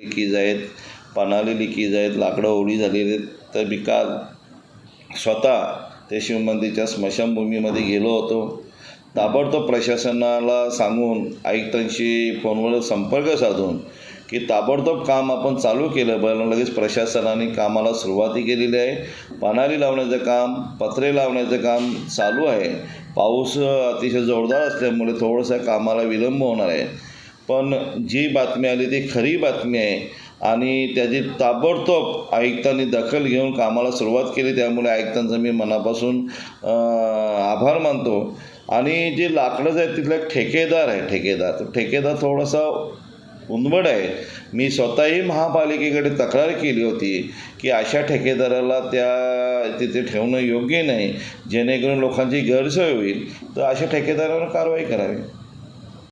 Leakage आहेत पानाली leakage आहेत लाकडं ओढी झालेली आहेत. तर मी काल स्वतः ते शिवमंदिरच्या स्मशानभूमीमध्ये गेलो होतो. ताबडतोब प्रशासनाला सांगून आयुक्तांशी फोनवर संपर्क साधून की ताबडतोब काम आपण चालू केलं पण लगेच प्रशासनाने कामाला सुरुवाती केलेली आहे. पानारी लावण्याचं काम पत्रे लावण्याचं काम चालू आहे. पाऊस अतिशय जोरदार असल्यामुळे थोडंसं कामाला विलंब होणार आहे. पण जी बातमी आली ती खरी बातमी आहे. आणि त्याची ताबडतोब आयुक्तांनी दखल घेऊन कामाला सुरुवात केली. त्यामुळे आयुक्तांचा मी मनापासून आभार मानतो. आणि जे लाकडंच आहे आहेत तिथला एक ठेकेदार आहे ठेकेदार तो ठेकेदार थोडासा उंदबड आहे. मी स्वतःही महापालिकेकडे तक्रार केली होती की अशा ठेकेदाराला त्या तिथे ठेवणं योग्य नाही. जेणेकरून लोकांची गैरसोय होईल. तर अशा ठेकेदारावर कारवाई करावी.